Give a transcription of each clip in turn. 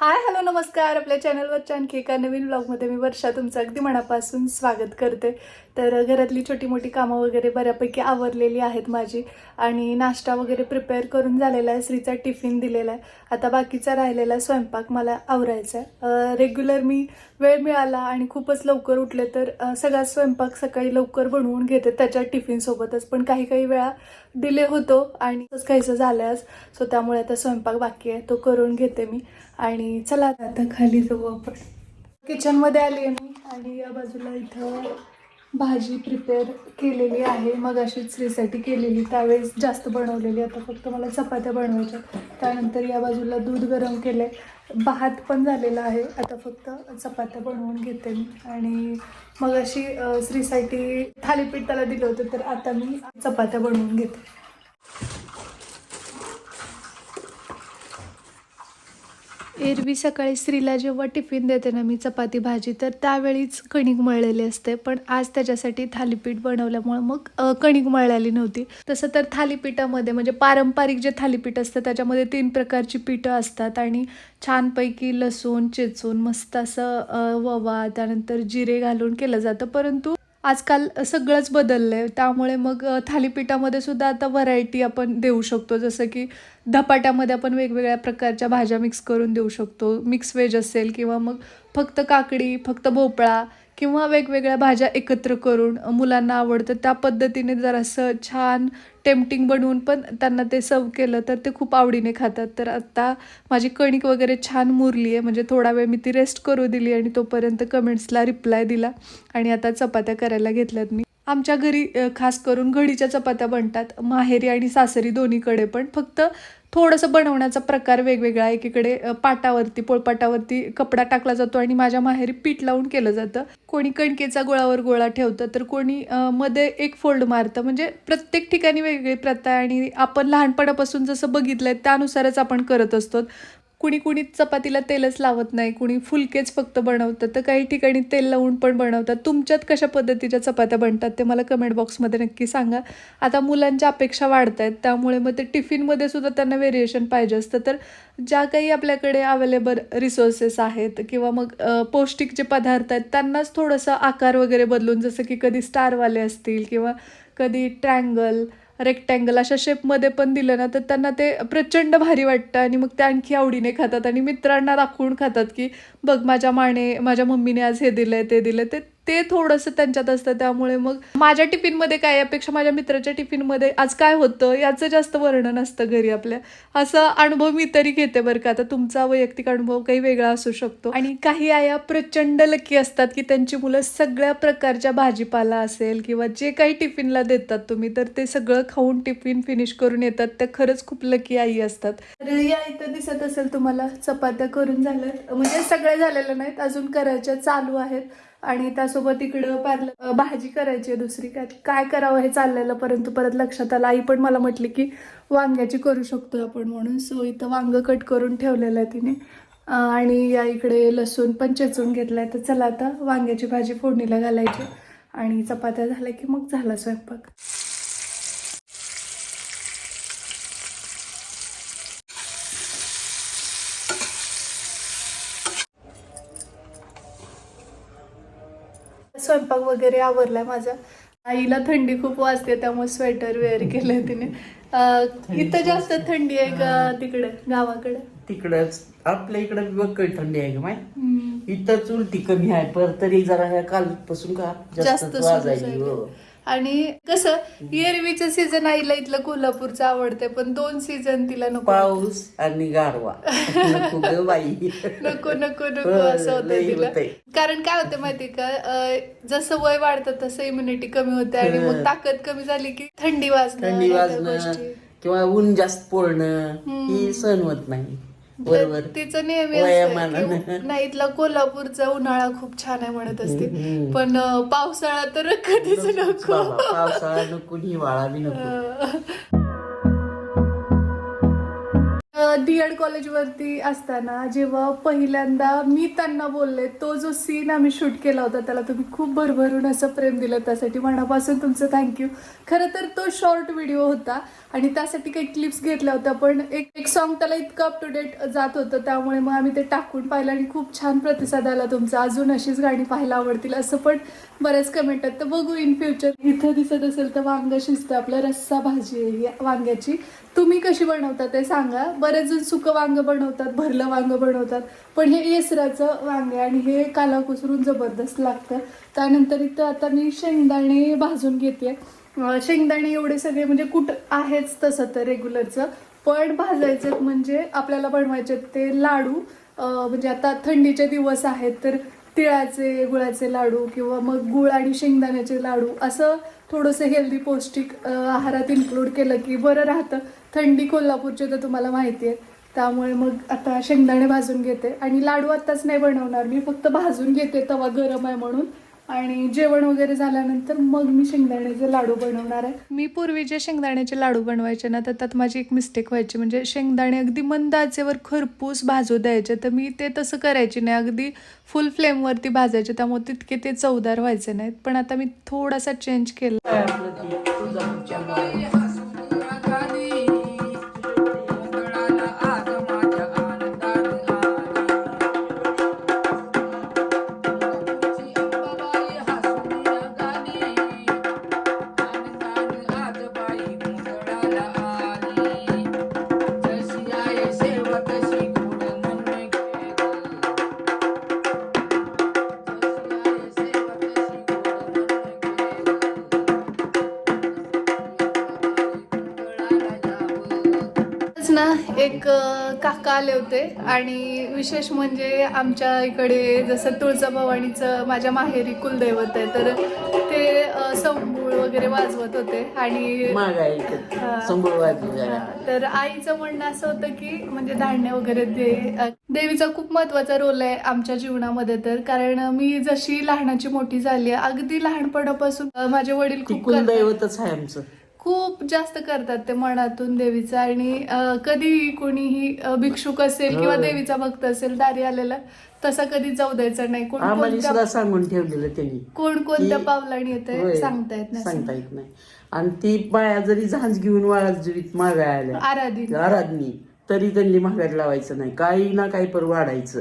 Hi hello नमस्कार. आपल्या चॅनलवरच्या आणखी एका नवीन ब्लॉगमध्ये मी वर्षा तुमचं अगदी मनापासून स्वागत करते. तर घरातली छोटी मोठी कामं वगैरे बऱ्यापैकी आवरलेली आहेत माझी आणि नाश्ता वगैरे प्रिपेअर करून झालेला आहे. श्रीचा टिफिन दिलेला आहे. आता बाकीचा राहिलेला स्वयंपाक मला आवरायचा आहे. रेग्युलर मी वेळ मिळाला आणि खूपच लवकर उठले तर सगळा स्वयंपाक सकाळी लवकर बनवून घेते. त्याच्या टिफिनसोबतच पण काही काही वेळा डिले होतो आणि तसंच काहीसं झाल्यास सो त्यामुळे आता स्वयंपाक बाकी आहे. तो करून घेते मी. आणि चला आता खाली जाऊ आपण. किचनमध्ये आली आहे मी आणि या बाजूला इथं भाजी प्रिपेअर केलेली आहे. मग अशीच स्त्रीसाठी केलेली. त्यावेळेस जास्त बनवलेली. आता फक्त मला चपात्या बनवायच्या त्यानंतर या बाजूला दूध गरम केलं आहे भात पण झालेला आहे. आता फक्त चपात्या बनवून घेते मी. आणि मग अशी श्रीसाठी स्त्रीसाठी थालीपीठ त्याला दिलं होतं तर आता मी चपात्या बनवून घेते. एरवी सकाळी स्त्रीला जेव्हा टिफिन देते ना मी चपाती भाजी तर त्यावेळीच कणिक मळलेली असते. पण आज त्याच्यासाठी थालीपीठ बनवल्यामुळे मग कणिक मळलेली नव्हती. तसं तर थालीपीठामध्ये म्हणजे पारंपरिक जे थालीपीठ असतं त्याच्यामध्ये तीन प्रकारची पीठं असतात आणि छानपैकी लसूण चेचून मस्त असं ववा त्यानंतर जिरे घालून केलं जातं. परंतु आजकाल सगळंच बदललं आहे त्यामुळे मग थालीपीठामध्ये सुद्धा आता व्हरायटी आपण देऊ शकतो. जसं की धपाट्यामध्ये आपण वेगवेगळ्या प्रकारच्या भाज्या मिक्स करून देऊ शकतो. मिक्स व्हेज असेल किंवा मग फक्त काकडी फक्त भोपळा किंवा वेगवेगळ्या भाज्या एकत्र करून मुलांना आवडतं त्या पद्धतीने जरासं छान टेम्पटिंग बनवून पण त्यांना ते सर्व केलं तर ते खूप आवडीने खातात. तर आत्ता माझी कणिक वगैरे छान मुरली आहे म्हणजे थोडा वेळ मी ती रेस्ट करू दिली आणि तोपर्यंत कमेंट्सला रिप्लाय दिला आणि आता चपात्या करायला घेतल्यात मी. आमच्या घरी खास करून घडीच्या चपात्या बनतात. माहेरी आणि सासरी दोन्हीकडे पण फक्त थोडंसं बनवण्याचा प्रकार वेगवेगळा एकीकडे पाटावरती पोळपाटावरती कपडा टाकला जातो आणि माझ्या माहेरी पीठ लावून केलं जातं. कोणी कणकेचा गोळावर गोळा ठेवतं तर कोणी मध्ये एक फोल्ड मारतं. म्हणजे प्रत्येक ठिकाणी वेगवेगळी प्रथा आणि आपण लहानपणापासून जसं बघितलंय त्यानुसारच आपण करत असतो. कुणी कुणी चपातीला तेलच लावत नाही कुणी फुलकेच फक्त बनवतं तर काही ठिकाणी तेल लावून पण बनवतात. तुमच्यात कशा पद्धतीच्या चपात्या बनतात ते मला कमेंट बॉक्समध्ये नक्की सांगा. आता मुलांच्या अपेक्षा वाढत आहेत त्यामुळे मग ते टिफिनमध्ये सुद्धा त्यांना व्हेरिएशन पाहिजे असतं. तर ज्या काही आपल्याकडे अवेलेबल रिसोर्सेस आहेत किंवा मग पौष्टिक जे पदार्थ आहेत त्यांनाच थोडंसं आकार वगैरे बदलून जसं की कधी स्टारवाले असतील किंवा कधी ट्रँगल रेक्टँगल अशा शेपमध्ये पण दिलं ना तर त्यांना ते प्रचंड भारी वाटतं. आणि मग ते आणखी आवडीने खातात. आणि मित्रांना दाखवून खातात की बघ माझ्या माने माझ्या मम्मीने आज हे दिलं आहे ते दिलंय. ते ते थोडंसं त्यांच्यात असतं. त्यामुळे मग माझ्या टिफिनमध्ये काय यापेक्षा माझ्या मित्राच्या टिफिनमध्ये आज काय होतं? याचं जास्त वर्णन असतं घरी आपल्या. असं अनुभव मी तरी घेते बरं का. आता तुमचा वैयक्तिक अनुभव काही वेगळा असू शकतो. आणि काही आया प्रचंड लकी असतात की त्यांची मुलं सगळ्या प्रकारच्या भाजीपाला असेल किंवा जे काही टिफिनला देतात तुम्ही तर ते सगळं खाऊन टिफिन फिनिश करून येतात. त्या खरंच खूप लकी आई असतात. तर या इथं दिसत असेल तुम्हाला चपात्या करून झाल्या म्हणजे सगळ्या झालेल्या नाहीत अजून करायच्या चालू आहेत. आणि त्यासोबत इकडं पार्ल भाजी करायची आहे दुसरी. काय काय करावं हे चाललेलं परंतु परत लक्षात आलं. आई पण मला म्हटली की वांग्याची करू शकतो आपण म्हणून. सो इथं वांगं कट करून ठेवलेलं आहे तिने. आणि या इकडे लसूण पण चेचून घेतलाय. तर चला आता वांग्याची भाजी फोडणीला घालायची. आणि चपात्या झाल्या की मग झाला स्वयंपाक. स्वयंपाक वगैरे आवरलाय माझा. आईला थंडी खूप वाजते त्यामुळे स्वेटर वेअर केलंय तिने. इथं जास्त थंडी आहे का तिकडे गावाकडे? तिकडच आपल्या इकडं बघ थंडी आहे का माय. इथंच उलटी कमी आहे पर तरी जरा ह्या कालपासून का जास्त वाजायची आणि कसं एरवीचं सीझन आईला इथलं कोल्हापूरचं आवडते पण दोन सीझन तिला नको पाऊस आणि गारवा नको ग बाई नको नको नको असं होतं लई तिला होतंय. कारण काय होतं माहितीये का अं, जसं वय वाढतं तसं इम्युनिटी कमी होते आणि मग. ताकद कमी झाली की थंडी वाजणं थंडी त्या वाजणं गोष्टी. किंवा ऊन जास्त पोळणं. ही सहन होत नाही बरोबर. तिचं नेहमी असतं वयामानानं. की नाही इथला कोल्हापूरचा उन्हाळा खूप छान आहे म्हणत असते. पण पावसाळा तर कधीच नको. पावसाळा नको हिवाळा बी नको. डी एड कॉलेजवरती असताना जेव्हा पहिल्यांदा मी त्यांना बोलले तो जो सीन आम्ही शूट केला होता त्याला तुम्ही खूप भरभरून असं प्रेम दिलं त्यासाठी मनापासून तुमचं थँक्यू खरं तर तो शॉर्ट व्हिडिओ होता आणि त्यासाठी काही क्लिप्स घेतल्या होत्या पण एक एक सॉन्ग त्याला इतकं अप टू डेट जात होतं त्यामुळे मग आम्ही ते टाकून पाहिलं आणि खूप छान प्रतिसाद आला तुमचा. अजून अशीच गाणी पाहायला आवडतील असं पण बऱ्याच कमेंट आहेत. तर बघू इन फ्युचर इथं दिसत असेल तर वांग शिजतं आपलं रस्सा भाजी आहे वांग्याची. तुम्ही कशी बनवता ते सांगा. बरेच जण सुकं वांगं बनवतात भरलं वांगं बनवतात. पण हे येसराचं वांग आहे आणि हे काला कुसरून जबरदस्त लागतं. त्यानंतर इथं आता मी शेंगदाणे भाजून घेते. शेंगदाणे एवढे सगळे म्हणजे कुठ आहेच तसं तर रेग्युलरचं पण भाजायचे म्हणजे आपल्याला बनवायचे ते लाडू. म्हणजे आता थंडीचे दिवस आहेत तर तिळाचे गुळाचे लाडू किंवा मग गुळ आणि शेंगदाण्याचे लाडू असं थोडंसं हेल्दी पौष्टिक आहारात इन्क्लूड केलं की बरं राहतं. थंडी कोल्हापूरची तर तुम्हाला माहिती आहे. त्यामुळे मग आता शेंगदाणे भाजून घेते. आणि लाडू आत्ताच नाही बनवणार. मी फक्त भाजून घेते तवा गरम आहे म्हणून. आणि जेवण वगैरे झाल्यानंतर मग मी शेंगदाण्याचे लाडू बनवणार आहे. मी पूर्वी जे शेंगदाण्याचे लाडू बनवायचे ना तर त्यात माझी एक मिस्टेक व्हायची. म्हणजे शेंगदाणे अगदी मंद आचेवर खरपूस भाजू द्यायचे. तर मी ते तसं करायची नाही. अगदी फुल फ्लेमवरती भाजायचे. त्यामुळे तितके ते चवदार व्हायचे नाहीत. पण आता मी थोडासा चेंज केला. एक काका आले होते. आणि विशेष म्हणजे आमच्या इकडे जसं तुळजाभवानीचं माझ्या माहेरी कुलदैवत आहे तर ते संबूळ वगैरे वाजवत होते. आणि. तर आईचं म्हणणं असं होतं की म्हणजे धान्य वगैरे दे. देवीचा खूप महत्त्वाचा रोल आहे आमच्या जीवनामध्ये तर. कारण मी जशी लहानाची मोठी झाली अगदी लहानपणापासून माझे वडील खूप. कुलदैवतच आहे आमचं. खूप जास्त करतात ते मनातून देवीचं. आणि अं, कधीही कोणीही भिक्षुक असेल किंवा हो. देवीचा भक्त असेल दारी आलेला तसा कधी जाऊ द्यायचा नाही. कोण कोणत्या सांगून ठेवलेलं त्यांनी कोण कोणत्या पावलाने येते सांगता येत नाही. सांगता येत नाही. आणि ती बाया जरी झांज घेऊन वाजवीत मागाय आल्या आराधी आराधनी तरी त्यांनी महागात लावायचं नाही. काही ना काही पर वाढायचं.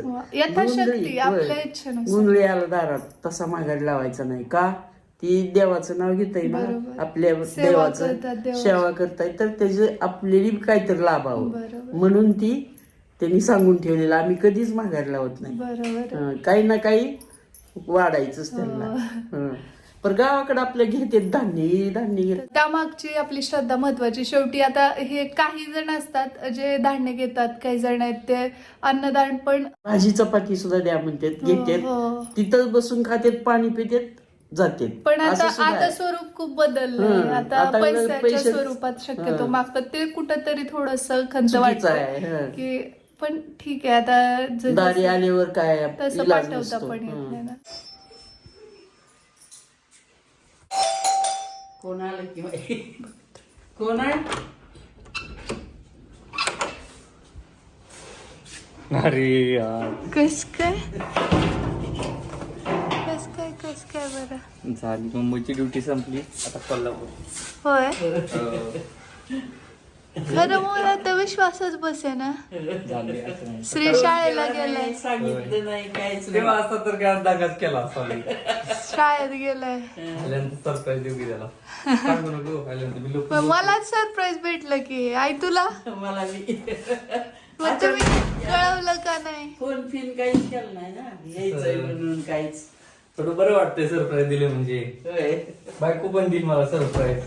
इच्छेनुसार. गुंडळी आला दारात तसा महागात लावायचा नाही का? ती देवाचं नाव घेतय ना बरोबर. आपल्या देवाचं. सेवा करताय तर त्याचे आपल्याला काहीतरी लाभावं बरोबर. म्हणून ती त्यांनी सांगून ठेवलेलं आम्ही कधीच महागात लावत नाही हं, काही ना काही वाढायचंच त्यांना हो. हं. पण गावाकडे आपल्या घेते धान्य हे धान्य घेत त्यामागची आपली श्रद्धा महत्वाची शेवटी आता हे काही जण असतात जे धान्य घेतात काही जण आहेत ते अन्नदान पण भाजी चपाती सुद्धा द्या म्हणतात हो, घेतात हो. तिथंच बसून खातात पाणी पितात जातात पण आता आता. स्वरूप खूप बदललंय हं, आता पैशाच्या स्वरूपात शक्यतो. मागतात ते कुठंतरी थोडस खंत वाटत आहे. की पण ठीक आहे आता ज- दारी आल्यावर काय तसं पाठवता. पण येत हं. नाही ना कोण आलं की? कोण आहे अरे कस काय कस काय कस काय बरं झाली मुंबईची ड्युटी संपली. आता कोल्हापूर. होय? खरं मला तर विश्वासच बसे ना झाली असं नाही. श्री शाळेला गेलाय. सांगितलं नाही काहीच तेव्हा नाही असता तर काय दागाच केला असता मी. शाळेत गेलाय. आल्यानंतर सरप्राईज देऊ की त्याला. सांगू नको आल्यानंतर मी लोक पण मलाच सरप्राईज भेटलं की. आई तुला? मला मी. मग तुम्ही कळवलं का नाही? फोन फिन काहीच केलं नाही ना. यायचंय म्हणून काहीच. थोडं बरं वाटतंय सरप्राईज दिले म्हणजे. बायको पण देईल मला सरप्राईज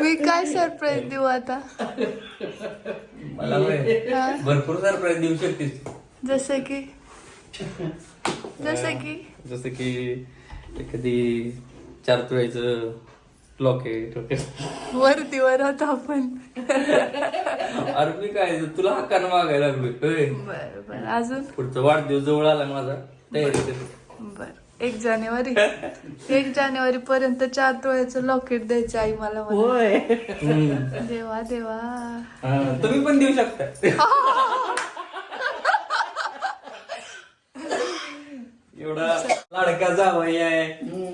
मी काय सरप्राईज देऊ आता? मला होय. हा? भरपूर सरप्राईज देऊ शकतेस. जसं की? जसं की? जसं की एखादी चार तुळ्याचं लॉकेट वगैरे वरती वर होतो आपण. अरे मी काय तुला हक्कानं मागायला लागलोय. बर बर. अजून? पुढचा वाढदिवस जवळ आला माझा. तयारी करते. बर. एक जानेवारी. एक जानेवारी पर्यंत चार तोळ्याचं लॉकेट द्यायचं आई मला मला. होय. देवा देवा. हा, तुम्ही पण देऊ शकता. एवढा लाडका जावई आहे.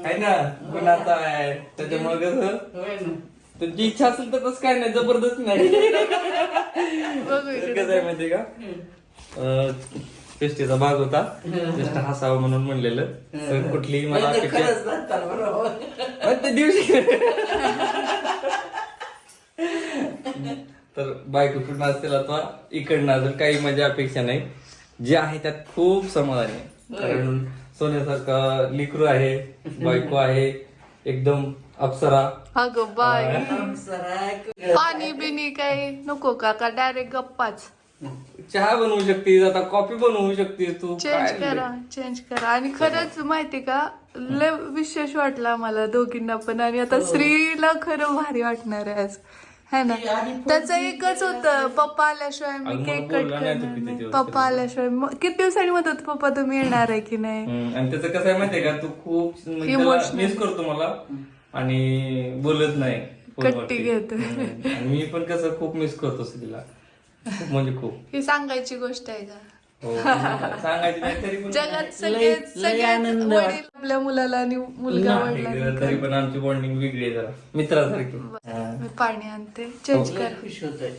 है ना? गुणाचा आहे. त्याच्यामुळे कसं? तुमची इच्छा असेल तर तसं काय नाही जबरदस्त नाही. कसं आहे माहितीये का? अं, चेष्टेचा भाग होता. चेष्ट हसावं म्हणून म्हणलेलं. तर कुठलीही मला नाही, अपेक्षा खरंच जातात बरोबर. पण ते दिवशी तर बायको कुठं असतील आता इकडनं अजून काही माझी अपेक्षा नाही. जे आहे त्यात खूप समाधान आहे. कारण सोन्यासारखा लिकरू आहे बायको आहे एकदम अप्सरा. अगं बाय सराय पाणी बिनी काही नको का? का डायरेक्ट गप्पाच? चहा बनवू शकतीस आता कॉफी बनवू शकतीस तू. चेंज काय करा चेंज करा. आणि खरंच माहिती का लय विशेष वाटलं आम्हाला दोघींना पण. आणि आता स्त्रीला खरं भारी वाटणार आहे आज. है ना? त्याचं एकच होतं पप्पा आल्याशिवाय मी केक कट करणार पप्पा आल्याशिवाय किती दिवसांनी म्हणत होत पप्पा तुम्ही येणार आहे की नाही? आणि त्याचं कसं आहे माहितीये का तू खूप. मिस करतो मला. आणि बोलत नाही. कट्टी घेतो. मी पण कसं खूप मिस करतो तिला खूप म्हणजे खूप. ही सांगायची गोष्ट आहे का? सांगायची नाही तरी पण जगात सगळे लय सगळे आनंद वडील आपल्या मुलाला आणि मुलगा वडिलांना तरी पण आमची बॉन्डिंग वेगळी आहे जरा. मित्रासारखी. हा. मी पाणी आणते. चेंज कर. खुश होतोय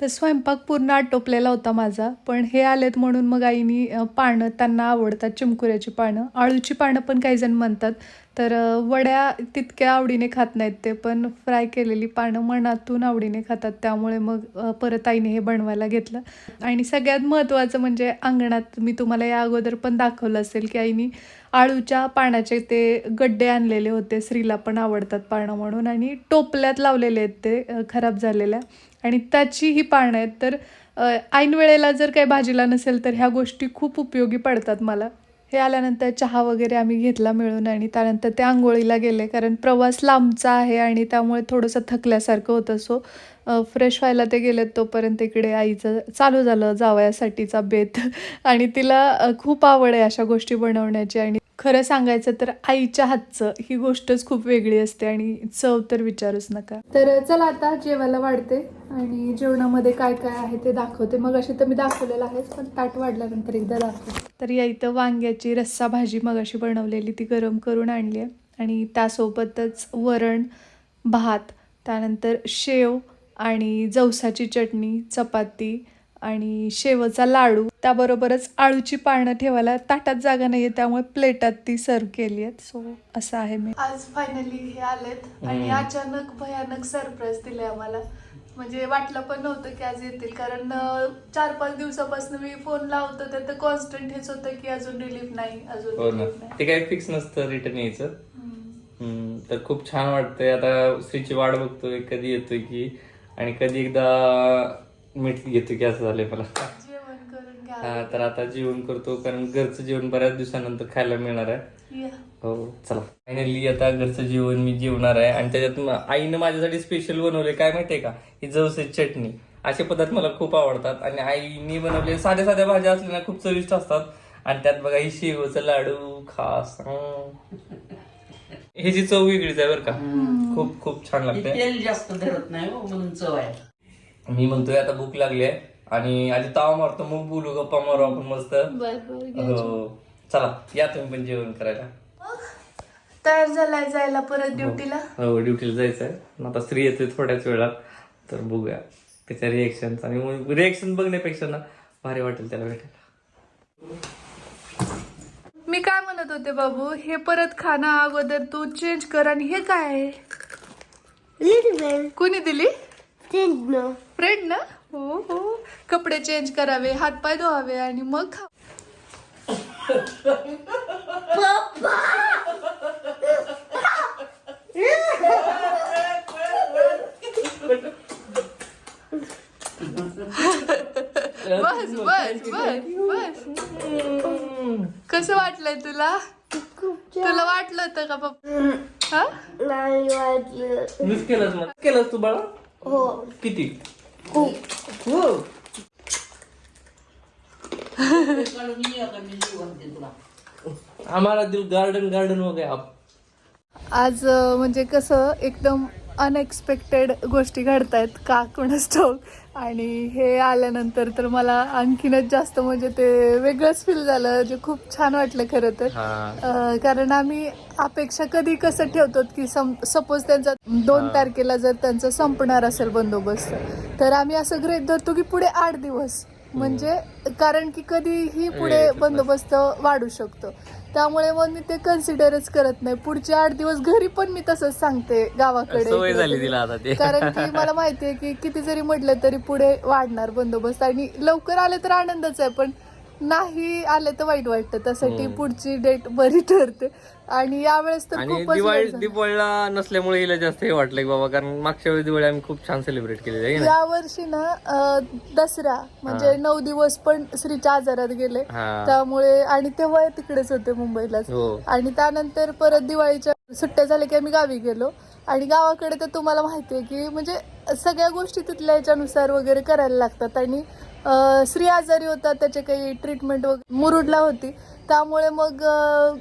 तर स्वयंपाक पूर्ण आटोपलेला होता माझा पण हे आलेत म्हणून मग आईनी अ, पानं त्यांना आवडतात चिमकुऱ्याची पानं. आळूची पानं पण काही जण म्हणतात. तर वड्या तितक्या आवडीने खात नाहीत ते पण फ्राय केलेली पानं मनातून आवडीने खातात. त्यामुळे मग परत आईने हे बनवायला घेतलं. आणि सगळ्यात महत्त्वाचं म्हणजे अंगणात मी तुम्हाला या अगोदर पण दाखवलं असेल की आईनी आळूच्या पानाचे ते गड्डे आणलेले होते. स्त्रीला पण आवडतात पानं म्हणून. आणि टोपल्यात लावलेले आहेत ते खराब झालेल्या. आणि त्याची ही पानं आहेत. तर ऐन वेळेला जर काही भाजीला नसेल तर ह्या गोष्टी खूप उपयोगी पडतात मला. हे आल्यानंतर चहा वगैरे आम्ही घेतला मिळून आणि त्यानंतर ते आंघोळीला गेले. कारण प्रवास लांबचा आहे आणि त्यामुळे थोडंसं थकल्यासारखं होतं. सो फ्रेश व्हायला ते गेलेत तोपर्यंत इकडे आईचं चालू झालं जावयासाठीचा बेत. आणि तिला खूप आवड आहे अशा गोष्टी बनवण्याची आणि खरं सांगायचं तर आईच्या हातचं ही गोष्टच खूप वेगळी असते आणि चव तर विचारूच नका. तर चला आता जेवायला वाढते आणि जेवणामध्ये काय काय आहे ते दाखवते. मग अशी तर मी दाखवलेलं आहेच पण ताट वाढल्यानंतर एकदा दाखवते. तर या इथं वांग्याची रस्सा भाजी मग अशी बनवलेली ती गरम करून आणली आहे. आणि त्यासोबतच वरण भात त्यानंतर शेव आणि जवसाची चटणी चपाती आणि शेवचा लाडू त्याबरोबरच आळूची पानं ठेवायला ताटात जागा नाहीये त्यामुळे प्लेटात ती सर्व केली आहेत. सो असं आहे मी. आज फायनली हे आलेत आणि अचानक भयानक सरप्राईज दिले आम्हाला. म्हणजे वाटलं पण नव्हतं की आज येतील कारण चार पाच दिवसापासून मी फोन लावतो तर कॉन्स्टंट हेच होतं की अजून रिलीफ नाही अजून हो ते काही फिक्स नसतं रिटर्न यायचं. तर खूप छान वाटतंय. आता स्त्रीची वाट बघतोय कधी येतोय की आणि कधी एकदा मीठ घेतो की असं झालंय मला. जेवण करून घ्या. हा, तर आता जेवण करतो कारण घरचं जेवण बऱ्याच दिवसानंतर खायला मिळणार आहे. हो चला. फायनली आता घरचं जेवण मी जेवणार आहे. आणि त्याच्यात म- आईनं माझ्यासाठी स्पेशल बनवले काय माहितीये का? ही जवसाची चटणी. असे पदार्थ मला खूप आवडतात. आणि आईने बनवले साध्या साध्या भाज्या असल्या ना खूप चविष्ट असतात. आणि त्यात बघा ही शेवचं लाडू खास. हं. ह्याची चव वेगळीच आहे बरं का. खूप खूप छान लागते तेल जास्त धरत नाही हो म्हणून चव आहे. मी म्हणतोय आता भूक लागली आहे आणि आधी ताव मारतो मग बोलू गप्पा मारू आपण मस्त. हो. चला या तुम्ही पण जेवण करायला. तयार झालाय जायला परत ड्युटीला? हो ड्युटीला जायचं आहे आता स्त्री येते थोड्याच वेळात. तर बघूया. त्याच्या रिएक्शन आणि रिएक्शन बघण्यापेक्षा ना भारी वाटेल त्याला भेटायला. मी काय म्हणत होते बाबू हे परत खाना अगोदर तू चेंज कर आणि हे काय आहे? कुणी दिली? फ्रेंड ना. हो हो. कपडे चेंज करावे हात पाय धुवावे आणि मग खा. बस बस बस बस. कसं वाटलंय तुला? तुला वाटलं होतं का पप्पा? हा? मिस केलंस मग केलंस तू बाळा? हो. किती? हो. तुला हमारा दिल गार्डन गार्डन हो गया अब आज म्हणजे कसं एकदम अनएक्सपेक्टेड गोष्टी घडतायत का कोणास ठाऊक? आणि हे आल्यानंतर तर मला आणखीनच जास्त म्हणजे ते वेगळंच फील झालं जे खूप छान वाटलं खरं तर. कारण आम्ही अपेक्षा कधी कसं ठेवतो की सपोज त्यांचा दोन तारखेला जर त्यांचा संपणार असेल बंदोबस्त तर आम्ही असं गृहीत धरतो की पुढे आठ दिवस. म्हणजे कारण की कधीही पुढे. बंदोबस्त वाढू शकतो. त्यामुळे मग मी ते कन्सिडरच करत नाही. पुढचे आठ दिवस घरी पण मी तसंच सांगते गावाकडे. सवय इकडे झाली तिकडे. तिला आता ते. कारण की मला माहितीये की किती जरी म्हटलं तरी पुढे वाढणार बंदोबस्त. आणि लवकर आले तर आनंदच आहे पण नाही आले तर वाईट वाटतं. त्यासाठी. पुढची डेट बरी ठरते. आणि यावेळेस तर आणि खूपच दिवाळी वेळ झाला. दिवाळीला नसल्यामुळे हिला जास्त हे वाटलं की बाबा कारण मागच्या वेळेस दिवाळी आम्ही खूप छान सेलिब्रेट केली आहे ना या वर्षी ना अं, दसरा म्हणजे. नऊ दिवस पण श्रीच्या आजारात गेले. हा. त्यामुळे आणि तेव्हा तिकडेच होते मुंबईलाच. हो. आणि त्यानंतर परत दिवाळीच्या सुट्ट्या झाल्या की आम्ही गावी गेलो. आणि गावाकडे तर तुम्हाला माहिती आहे की म्हणजे सगळ्या गोष्टी तिथल्या याच्यानुसार वगैरे करायला लागतात. आणि स्त्री आजारी होता त्याचे काही ट्रीटमेंट वगैरे मुरुडला होती. त्यामुळे मग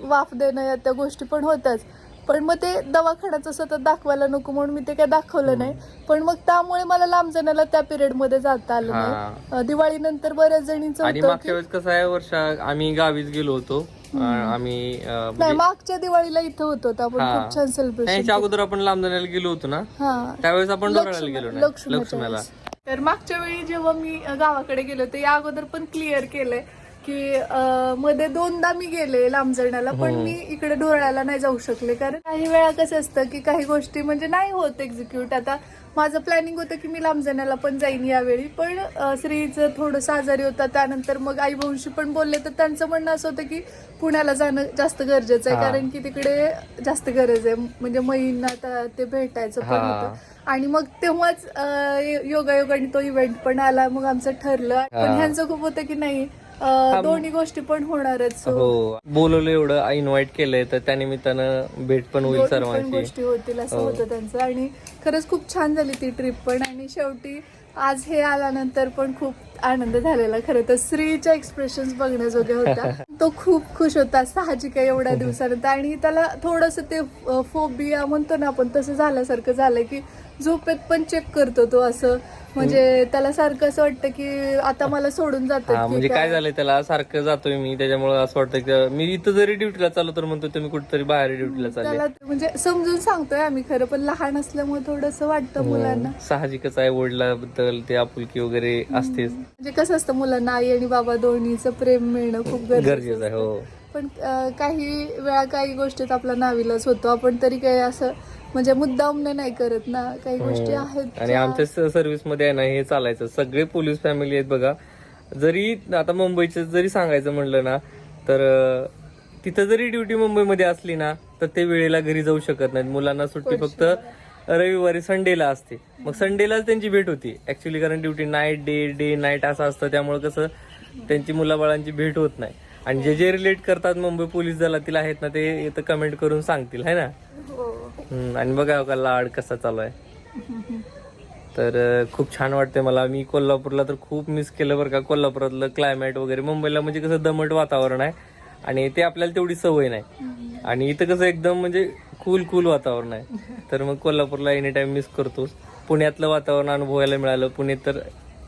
वाफ देणं या त्या गोष्टी पण होत्याच. पण मग ते दवाखान्याचं सतत दाखवायला नको म्हणून मी ते काय दाखवलं नाही. पण मग त्यामुळे मला लांब जाण्याला त्या पिरियडमध्ये जाता आलं नाही. दिवाळीनंतर बऱ्याच जणींचं आणि मागच्या वेळेस कसं आहे वर्षा आम्ही गावीच गेलो होतो. आम्ही नाही म्हणजे मागच्या दिवाळीला इथं होतो आपण. खूप छान सेलिब्रेशन अगोदर आपण लांब जाण्याला गेलो होतो ना. त्यावेळेस आपण गेलो लक्ष्मीला. तर मागच्या वेळी जेव्हा मी गावाकडे गेले होते या अगोदर पण क्लिअर केलंय की मध्ये दोनदा मी गेले लांबजण्याला पण मी इकडे ढोरळ्याला नाही जाऊ शकले. कारण काही वेळा कसं असतं की काही गोष्टी म्हणजे नाही होत एक्झिक्यूट आता माझं प्लॅनिंग होतं की मी लांबजण्याला पण जाईन यावेळी. पण श्रीचं थोडंसं आजारी होता त्यानंतर मग आई भाऊंशी पण बोलले. तर त्यांचं म्हणणं असं होतं की पुण्याला जाणं जास्त गरजेचं आहे. कारण की तिकडे जास्त गरज आहे. म्हणजे आता ते भेटायचं पण. होतं. आणि मग तेव्हाच योगा योगाने तो इव्हेंट पण आला. मग आमचं ठरलं. पण. ह्यांचं खूप होतं की नाही दोन्ही गोष्टी पण होणारच So, हो. बोलवलं एवढं इन्व्हाइट केलंय तर त्या निमित्तानं भेट पण होईल सर्वांची. गोष्टी होतील असं हो. होतं त्यांचं. आणि खरंच खूप छान झाली ती ट्रिप पण. आणि शेवटी आज हे आल्यानंतर पण खूप आनंद झालेला. खरं तर स्त्रीच्या एक्सप्रेशन बघण्याजोग्या होत्या. तो खूप खुश होता साहजिक आहे एवढ्या दिवसानंतर. आणि त्याला थोडस ते फोबिया म्हणतो ना आपण तसं झाल्यासारखं झालंय की झोपेत पण चेक करतो तो असं. म्हणजे त्याला सारखं असं वाटतं की आता मला सोडून हा जातात म्हणजे काय? झालंय त्याला? सारखं जातोय मी त्याच्यामुळे असं वाटतं की मी इथं जरी ड्युटीला चाललो तर म्हणतो तुम्ही कुठेतरी बाहेर ड्युटीला चालले. त्याला म्हणजे समजून सांगतोय आम्ही खरं पण लहान असल्यामुळे थोडस वाटतं मुलांना. हो. साहजिकच आहे वडिलाबद्दल ते आपुलकी वगैरे असतेच. म्हणजे कसं असतं मुलांना आई आणि बाबा दोन्हीचं प्रेम मिळणं खूप गरजेचं गरजेचं आहे हो. पण अं, काही वेळा काही गोष्टीत आपला नाविलाच होतो. आपण तरी काही असं म्हणजे मुद्दामने नाही करत ना. काही गोष्टी आहेत हो. आणि आमच्या सर्व्हिसमध्ये आहे ना हे चालायचं. सगळे पोलीस फॅमिली आहेत बघा. जरी आता मुंबईचं जरी सांगायचं म्हणलं ना तर तिथं जरी ड्युटी मुंबईमध्ये असली ना तर ते वेळेला घरी जाऊ शकत नाहीत. मुलांना सुट्टी फक्त रविवारी संडेला असते. मग संडेलाच त्यांची भेट होती. ऍक्च्युली कारण duty night day day night असं असतं. त्यामुळे कसं त्यांची मुलाबाळांची भेट होत नाही. आणि जे जे रिलेट करतात मुंबई पोलीस दलातील आहेत ना ते कमेंट करून सांगतील. है ना? हो. हम्म, आणि बघा का लाड कसा चालू आहे तर अं, खूप छान वाटते मला. मी कोल्हापूरला तर खूप मिस केलं बरं का. कोल्हापुरातलं क्लायमेट वगैरे मुंबईला म्हणजे कसं दमट वातावरण आहे. आणि ते आपल्याला तेवढी सवय नाही. आणि इथं कसं एकदम म्हणजे कूल कूल वातावरण आहे. तर मग कोल्हापूरला एनी टाइम मिस करतोच. पुण्यातलं वातावरण अनुभवायला मिळालं. पुणे तर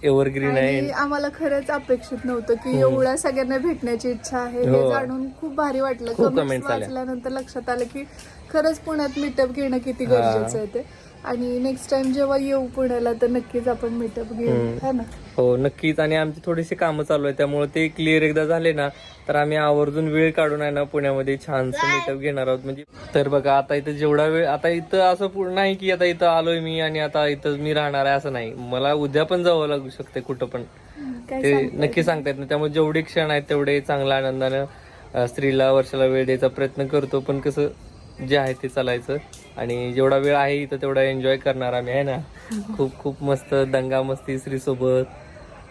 एव्हरग्रीन आहे. आणि आम्हाला खरंच अपेक्षित नव्हतं की एवढ्या सगळ्यांना भेटण्याची इच्छा आहे. हे हो. जाणून खूप भारी वाटलं. खूप कमेंट्स comments आल्या. वाचल्यानंतर लक्षात आलं की खरंच पुण्यात मीटअप घेणं किती गरजेचं आहे ते. आणि नेक्स्ट टाइम जेव्हा येऊ पुण्याला तर नक्कीच आपण मीटअप घेऊ. है ना? हो नक्कीच. आणि आमची थोडीशी कामं चालू आहे त्यामुळे ते क्लिअर एकदा झाले ना तर आम्ही आवर्जून वेळ काढून आहे ना पुण्यामध्ये छानसं मीटअप घेणार आहोत. म्हणजे तर बघा आता इथं जेवढा वेळ आता इथं असं पूर्ण नाही की आता इथं आलोय मी आणि आता इथं मी राहणार आहे असं नाही. मला उद्या पण जावं लागू शकते कुठं पण. ते नक्की सांगता येत नाही. त्यामुळे जेवढे क्षण आहेत तेवढे चांगल्या आनंदानं स्त्रीला वर्षाला वेळ द्यायचा प्रयत्न करतो. पण कसं जे आहे ते चालायचं. आणि जेवढा वेळ आहे इथं तेवढा एन्जॉय करणार आम्ही आहे ना? खूप खूप मस्त दंगा मस्ती श्रीसोबत.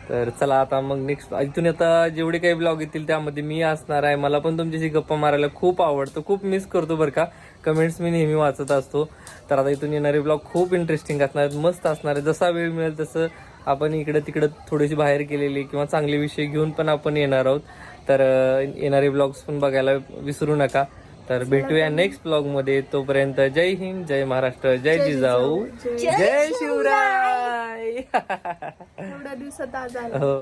तर चला आता मग नेक्स्ट इथून आता जेवढे काही ब्लॉग येतील त्यामध्ये मी असणार आहे. मला पण तुमच्याशी गप्पा मारायला खूप आवडतं खूप मिस करतो बरं का. कमेंट्स मी नेहमी वाचत असतो. तर आता इथून येणारे ब्लॉग खूप इंटरेस्टिंग असणार आहेत मस्त असणार आहे जसा वेळ मिळेल तसं आपण इकडं तिकडं थोडीशी बाहेर केलेली किंवा चांगले विषय घेऊन पण आपण येणार आहोत. तर येणारे ब्लॉग्स पण बघायला विसरू नका. तर भेटूया नेक्स्ट ब्लॉगमध्ये. तोपर्यंत जय हिंद जय महाराष्ट्र जय जिजाऊ. जय शिवराय. एवढ्या दिवसात आज आला. हो.